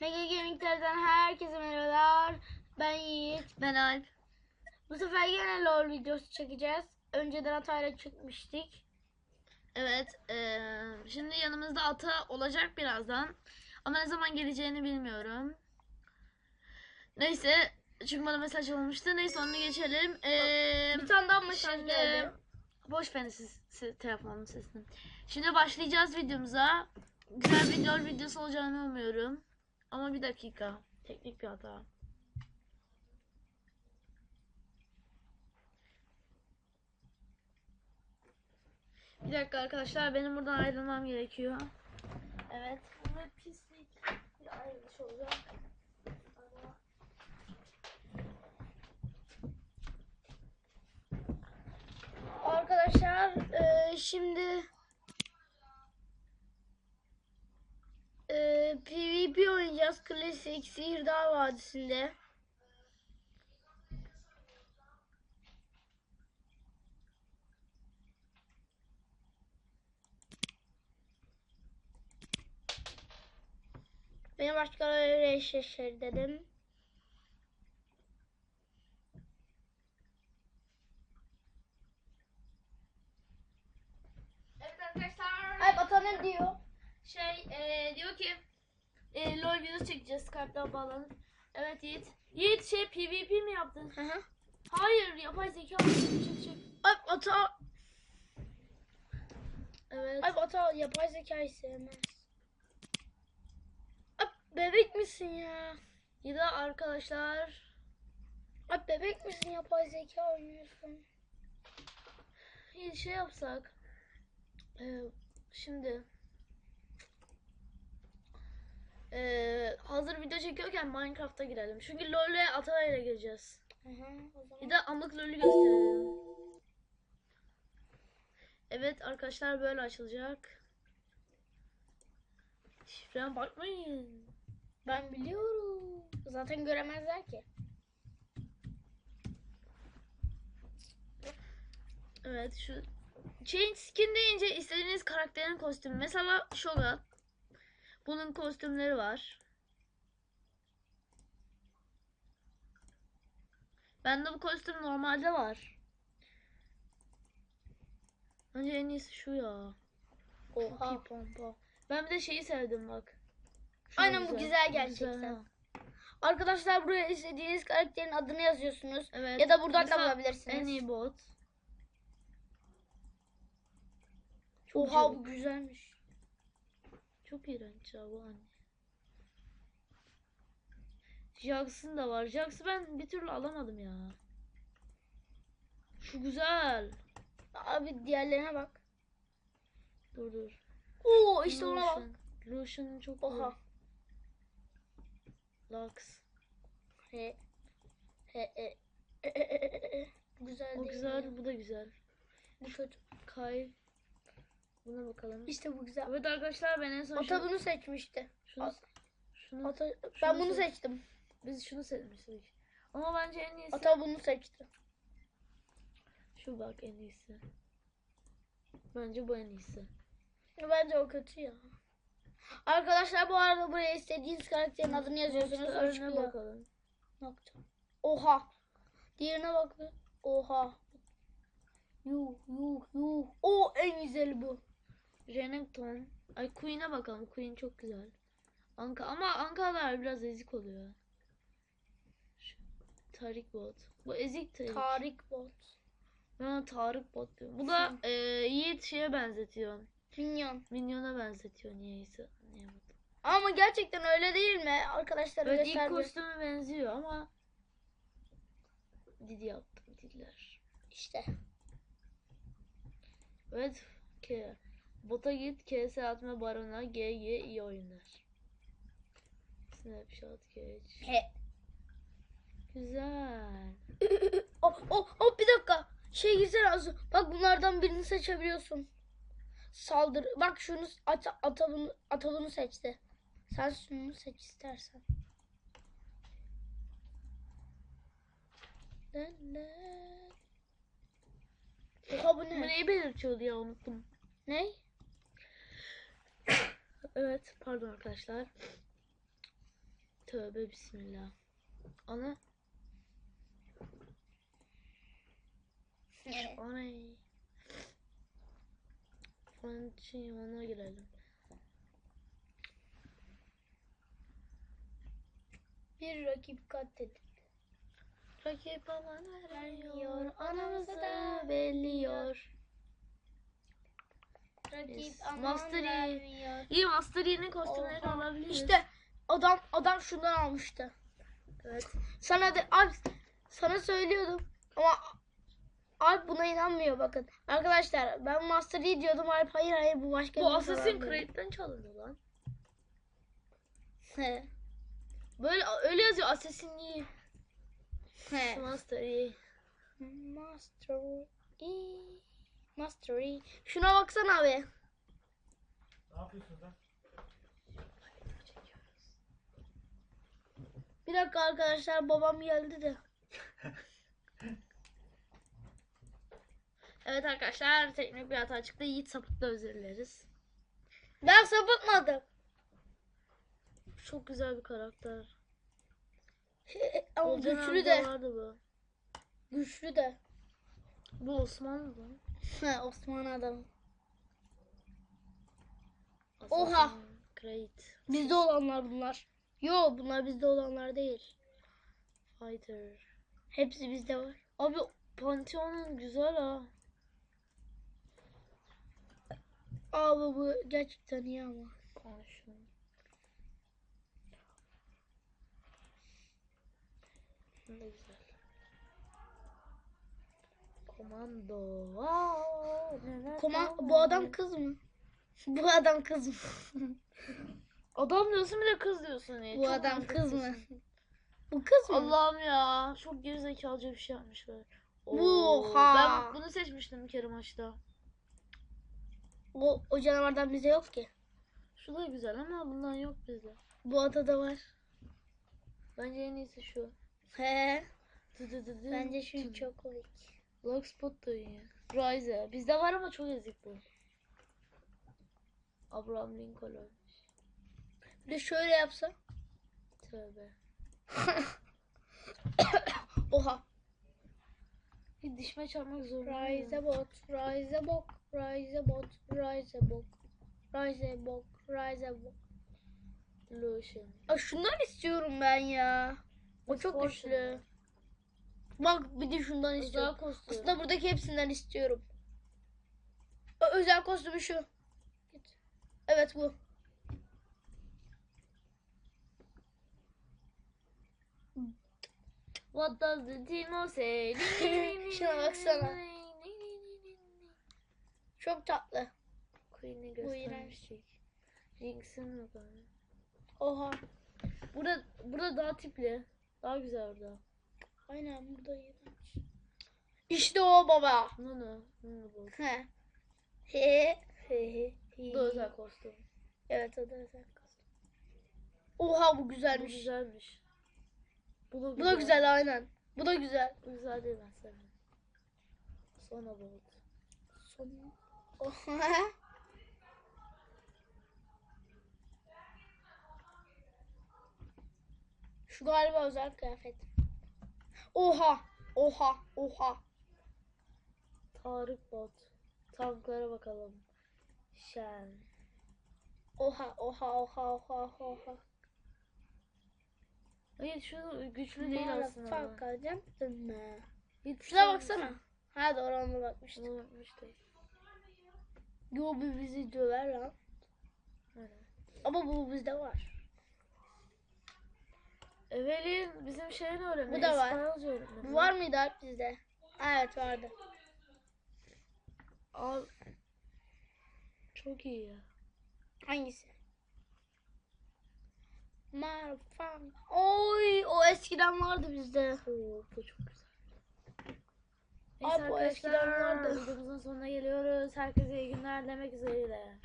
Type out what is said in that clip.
Mega Gaming'lerden herkese merhabalar. Ben Yiğit. Ben Alp. Bu sefer yine LoL videosu çekeceğiz. Önceden hatayla çıkmıştık. Evet. eee, şimdi yanımızda ata olacak birazdan. Ama ne zaman geleceğini bilmiyorum. Neyse. Çünkü bana mesaj olmuştu. Neyse onu geçelim. Eee, Bir tane daha mesaj şimdi geldi. boş verin siz, siz telefonun sesini. Şimdi başlayacağız videomuza. Güzel bir LoL videosu olacağını umuyorum. Ama bir dakika. Teknik bir hata. Bir dakika arkadaşlar benim buradan ayrılmam gerekiyor. Evet. Bir pislik. Bir ayrılış olacak. Arkadaşlar e, şimdi e, Oynayacağız. Klasik Sihirdağ Vadisi'nde. Beni başkalarıyla eşleşir dedim. Evet arkadaşlar. Ay bata ne diyor? Şey eee, diyor ki eee LoL çekeceğiz Skype'dan bağlanıp. Evet Yiğit. Yiğit şey PvP mi yaptın? Hı hı. Hayır yapay zeka. Çek çek çek. Ay ata Evet. Ay ata yapay zekayı sevmez. Ay bebek misin ya? De arkadaşlar Ay bebek misin yapay zeka oynuyorsun? bir şey yapsak. Eee, şimdi eee, hazır video çekiyorken Minecraft'a girelim. Çünkü LoL'e Atay'la gireceğiz. Hı hı o zaman. Bir de anlık LoL'ü gösterelim. Evet arkadaşlar böyle açılacak. Şifreme bakmayın. Ben biliyorum. Zaten göremezler ki. Evet şu Change skin deyince istediğiniz karakterin kostümü. Mesela Shogun. Bunun kostümleri var. Bende bu kostüm normalde var. Bence en iyisi şu ya. Çok Oha. iyi pompa. Ben bir de şeyi sevdim bak. Şu Aynen bu güzel Bu gerçekten. ha. Arkadaşlar buraya istediğiniz karakterin adını yazıyorsunuz. Evet. Ya da buradan da Mesela bulabilirsiniz. En iyi bot. Çok Oha güzel. bu güzelmiş. Çok iğrenç ya bu anne. Jax'ın da var. Jax'ı ben bir türlü alamadım ya. Şu güzel. Abi diğerlerine bak. Dur dur. Oo işte ona bak. Lucian'ın çok Oha. iyi. Lux. He. He. E. E, e, e, e, e. Bu güzel O değil güzel, ya. bu da güzel. Bu kötü. Kay. Buna bakalım. İşte bu güzel. Evet arkadaşlar ben en son Ata şunu, bunu seçmişti. şunu, şunu, Ata, ben Şunu bunu seç. seçtim. biz şunu seçmiştik. Ama bence en iyisi Ata bunu seçti. şu bak en iyisi. Bence bu en iyisi. Bence o kötü ya. Arkadaşlar bu arada buraya istediğiniz karakterin adını yazıyorsunuz. çıkıyor. bakalım. Ne yapacağım? Oha. Diğerine bak. Oha. Yuh yuh yuh. O en güzeli bu. Renekton. Ay Queen'e bakalım. Queen çok güzel. Anka ama Ankalar biraz ezik oluyor. Şu, Tarik bot. Bu ezik Tarik. Tarık bot. Ona Tarık bot diyorum. Bu da e, Yiğit şeye benzetiyor. Minyon. Minyona benzetiyor niyeyse. Anlayamadım. Ama gerçekten öyle değil mi? Arkadaşlar Evet ilk kostümü benziyor ama Didi yaptım Didiler. İşte. Evet. K. Bota git. KS atma barona. GG iyi oyunlar. Snapshot geç. He. Güzel. Oh, oh, oh bir dakika. Şey güzel Azu. Bak bunlardan birini seçebiliyorsun. Saldır. Bak şunu ata, ata, bunu, ata bunu seçti. Sen şunu seç istersen. Oha bu Bu ne? neyi belirtiyordu ya unuttum. Ne? Evet pardon arkadaşlar. Tövbe bismillah. Ana. Ana. Onun için ona girelim. Bir rakip katledildi. Rakip aman Vermiyor, anamızı da belliyor. Rakip Yes. aman Master vermiyor. İyi Master Yi'nin kostümlerini Oha. alabiliriz. İşte adam adam şundan almıştı. Evet. Sana de abi sana söylüyordum ama Alp buna inanmıyor bakın. Arkadaşlar ben Master Yi diyordum Alp hayır hayır bu başka Bu bir dedi. Creed'den çalındı lan. He. Böyle öyle yazıyor Assassin's Yi. He. Master Yi. Master Yi. Master Yi. Şuna baksana abi. Ne yapıyorsun lan? Bir dakika arkadaşlar babam geldi de. Evet arkadaşlar teknik bir hata çıktı. Yiğit sapıkla özür dileriz. Ben sapıtmadım. Çok güzel bir karakter. Ama güçlü de. Vardı bu. Güçlü de. Bu Osmanlı lan. He Osman adam. Oha. Creed. Bizde olanlar bunlar. Yo bunlar bizde olanlar değil. Fighter. Hepsi bizde var. Abi Pantheon'un güzel ha. Abi bu gerçekten iyi ama. Konuşun. Da güzel. Komando. Koman bu adam kız mı? Bu adam kız mı? Adam diyorsun bir de kız diyorsun ya. bu Çok adam kız mı? Bu kız mı? Allah'ım ya. Çok gerizekalıca bir şey yapmışlar. Oha. Ben bunu seçmiştim bir kere maçta. O, o canavardan bize yok ki. Şu da güzel ama bundan yok bizde. Bu adada var. Bence en iyisi şu. He. Bence şu çok komik. Lockspot da iyi. Rise. Bizde var ama çok ezik bu. Abraham Lincoln ölmüş. Bir de şöyle yapsa. Tövbe. Oha. Bir dişme çarpmak zorunda. Rise bot, rise bok, rise bot, rise bok. Rise bok, rise bok. Lotion. Aa, şundan istiyorum ben ya. O çok güçlü. Bak bir de şundan Özel istiyorum. kostüm. Aslında buradaki hepsinden istiyorum. Ö- özel kostümü şu. Git. Evet bu. What does the Timo say? Şuna baksana. Çok tatlı. Queen'i göstermiştik. Yok abi. Oha. Burada, burada daha tipli. Daha güzel orada. Aynen burada iğrenç. İşte o baba. Nunu. Nunu bu. He. He. He. He. Bu da özel kostüm. Evet o da özel kostüm. Oha bu Bu güzelmiş. güzelmiş. Bu da Bu da güzel aynen. Bu da güzel. Bu güzel değil ben sevmiyorum. Sonra bolt. Son... Oha. Şu galiba özel kıyafet. Oha. Oha. Oha. Tarık bot. Tanklara bakalım. Shen. Oha. Oha. Oha. Oha. Oha. Hayır şu güçlü değil aslında. Motherfucker, gentleman. Hiç Şuna baksana. Ha doğru ona bakmıştım. Bunu unutmuştum. Yo bu bizi döver lan. Aynen. Ama bu bizde var. Evelyn bizim şeyin öğretmeni. Bu da var. İspanyolca öğretmeni. Bu var mıydı Alp bizde? Evet vardı. Al. Çok iyi ya. Hangisi? Marfan. Oy o eskiden vardı bizde. Oo, bu çok güzel. Abi, Neyse eskiden arkadaşlar vardı. videomuzun sonuna geliyoruz. Herkese iyi günler demek üzere.